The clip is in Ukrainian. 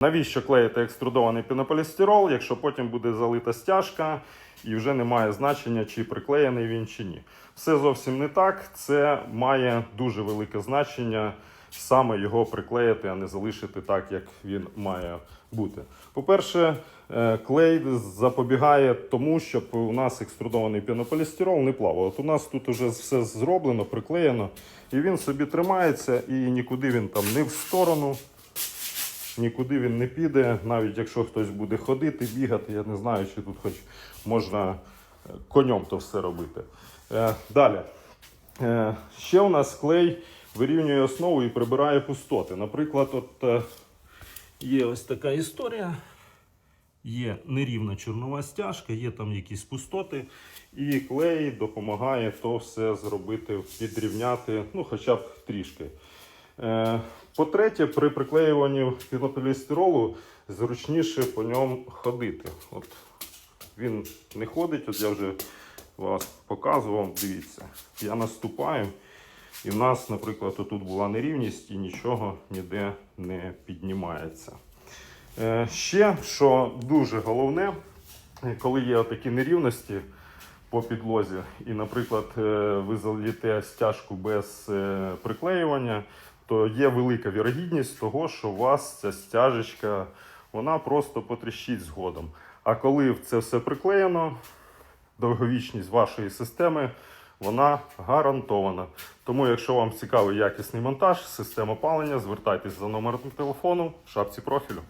Навіщо клеїти екструдований пінополістирол, якщо потім буде залита стяжка і вже немає значення, чи приклеєний він чи ні. Все зовсім не так. Це має дуже велике значення саме його приклеїти, а не залишити так, як він має бути. По-перше, е, клей запобігає тому, щоб у нас екструдований пінополістирол не плавав. От у нас тут вже все зроблено, приклеєно, і він собі тримається, і нікуди він там не в сторону, нікуди він не піде, навіть якщо хтось буде ходити, бігати, я не знаю, чи тут хоч можна е, конем то все робити. Е, Далі. Е, Ще у нас клей вирівнює основу і прибирає пустоти. Наприклад, от є ось така історія. Є нерівна чорнова стяжка, є там якісь пустоти, і клей допомагає то все зробити, підрівняти, ну хоча б трішки. Е, По-третє, при приклеюванні пінополістиролу зручніше по ньому ходити. От він не ходить, от я вже вас показував, дивіться. Я наступаю, і в нас, наприклад, тут була нерівність і нічого ніде не піднімається. Е, Ще, що дуже головне, е, коли є такі нерівності по підлозі, і, наприклад, ви заліте стяжку без приклеювання, то є велика вірогідність того, що у вас ця стяжечка вона просто потріщить згодом. А коли це все приклеєно, довговічність вашої системи вона гарантована. Тому, якщо вам цікавий якісний монтаж, система опалення, звертайтесь за номером телефону в шапці профілю.